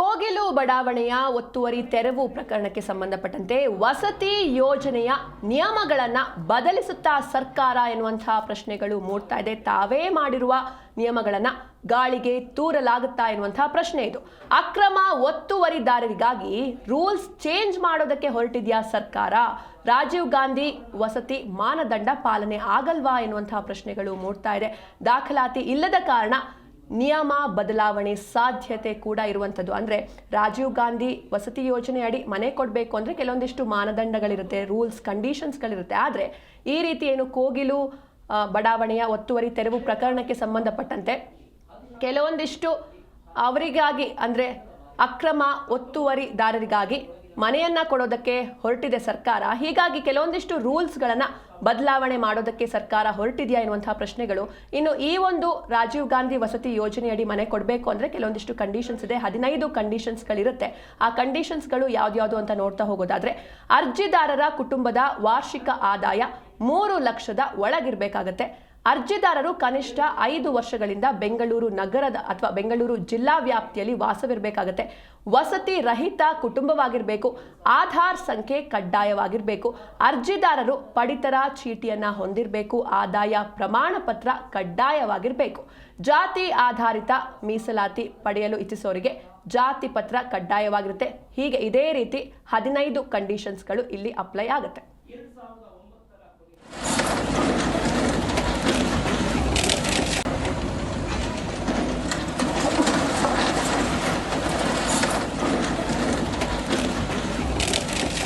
ಕೋಗಿಲು ಬಡಾವಣೆಯ ಒತ್ತುವರಿ ತೆರವು ಪ್ರಕರಣಕ್ಕೆ ಸಂಬಂಧಪಟ್ಟಂತೆ ವಸತಿ ಯೋಜನೆಯ ನಿಯಮಗಳನ್ನು ಬದಲಿಸುತ್ತಾ ಸರ್ಕಾರ ಎನ್ನುವಂತಹ ಪ್ರಶ್ನೆಗಳು ಮೂಡ್ತಾ ಇದೆ. ತಾವೇ ಮಾಡಿರುವ ನಿಯಮಗಳನ್ನು ಗಾಳಿಗೆ ತೂರಲಾಗುತ್ತಾ ಎನ್ನುವಂತಹ ಪ್ರಶ್ನೆ ಇದು. ಅಕ್ರಮ ಒತ್ತುವರಿದಾರರಿಗಾಗಿ ರೂಲ್ಸ್ ಚೇಂಜ್ ಮಾಡೋದಕ್ಕೆ ಹೊರಟಿದೆಯಾ ಸರ್ಕಾರ? ರಾಜೀವ್ ಗಾಂಧಿ ವಸತಿ ಮಾನದಂಡ ಪಾಲನೆ ಆಗಲ್ವಾ ಎನ್ನುವಂತಹ ಪ್ರಶ್ನೆಗಳು ಮೂಡ್ತಾ ಇದೆ. ದಾಖಲಾತಿ ಇಲ್ಲದ ಕಾರಣ ನಿಯಮ ಬದಲಾವಣೆ ಸಾಧ್ಯತೆ ಕೂಡ ಇರುವಂಥದ್ದು. ಅಂದರೆ ರಾಜೀವ್ ಗಾಂಧಿ ವಸತಿ ಯೋಜನೆ ಅಡಿ ಮನೆ ಕೊಡಬೇಕು ಅಂದರೆ ಕೆಲವೊಂದಿಷ್ಟು ಮಾನದಂಡಗಳಿರುತ್ತೆ, ರೂಲ್ಸ್, ಕಂಡೀಷನ್ಸ್ಗಳಿರುತ್ತೆ. ಆದರೆ ಈ ರೀತಿ ಏನು ಕೋಗಿಲು ಬಡಾವಣೆಯ ಒತ್ತುವರಿ ತೆರವು ಪ್ರಕರಣಕ್ಕೆ ಸಂಬಂಧಪಟ್ಟಂತೆ ಕೆಲವೊಂದಿಷ್ಟು ಅವರಿಗಾಗಿ ಅಂದರೆ ಅಕ್ರಮ ಒತ್ತುವರಿದಾರರಿಗಾಗಿ ಮನೆಯನ್ನ ಕೊಡೋದಕ್ಕೆ ಹೊರಟಿದೆ ಸರ್ಕಾರ. ಹೀಗಾಗಿ ಕೆಲವೊಂದಿಷ್ಟು ರೂಲ್ಸ್ಗಳನ್ನು ಬದಲಾವಣೆ ಮಾಡೋದಕ್ಕೆ ಸರ್ಕಾರ ಹೊರಟಿದೆಯಾ ಎನ್ನುವಂತಹ ಪ್ರಶ್ನೆಗಳು. ಇನ್ನು ಈ ಒಂದು ರಾಜೀವ್ ಗಾಂಧಿ ವಸತಿ ಯೋಜನೆಯಡಿ ಮನೆ ಕೊಡಬೇಕು ಅಂದರೆ ಕೆಲವೊಂದಿಷ್ಟು ಕಂಡೀಷನ್ಸ್ ಇದೆ. ಹದಿನೈದು ಕಂಡೀಷನ್ಸ್ಗಳಿರುತ್ತೆ ಆ ಕಂಡೀಷನ್ಸ್ಗಳು ಯಾವ್ದ್ಯಾವುದು ಅಂತ ನೋಡ್ತಾ ಹೋಗೋದಾದ್ರೆ, ಅರ್ಜಿದಾರರ ಕುಟುಂಬದ ವಾರ್ಷಿಕ ಆದಾಯ ಮೂರು ಲಕ್ಷದ ಒಳಗಿರಬೇಕಾಗತ್ತೆ. ಅರ್ಜಿದಾರರು ಕನಿಷ್ಠ ಐದು ವರ್ಷಗಳಿಂದ ಬೆಂಗಳೂರು ನಗರದ ಅಥವಾ ಬೆಂಗಳೂರು ಜಿಲ್ಲಾ ವ್ಯಾಪ್ತಿಯಲ್ಲಿ ವಾಸವಿರಬೇಕಾಗತ್ತೆ. ವಸತಿ ರಹಿತ ಕುಟುಂಬವಾಗಿರಬೇಕು. ಆಧಾರ್ ಸಂಖ್ಯೆ ಕಡ್ಡಾಯವಾಗಿರಬೇಕು. ಅರ್ಜಿದಾರರು ಪಡಿತರ ಚೀಟಿಯನ್ನು ಹೊಂದಿರಬೇಕು. ಆದಾಯ ಪ್ರಮಾಣ ಪತ್ರ ಕಡ್ಡಾಯವಾಗಿರಬೇಕು. ಜಾತಿ ಆಧಾರಿತ ಮೀಸಲಾತಿ ಪಡೆಯಲು ಇಚ್ಛಿಸೋರಿಗೆ ಜಾತಿ ಪತ್ರ ಕಡ್ಡಾಯವಾಗಿರುತ್ತೆ. ಹೀಗೆ ಇದೇ ರೀತಿ ಹದಿನೈದು ಕಂಡೀಷನ್ಸ್ಗಳು ಇಲ್ಲಿ ಅಪ್ಲೈ ಆಗುತ್ತೆ.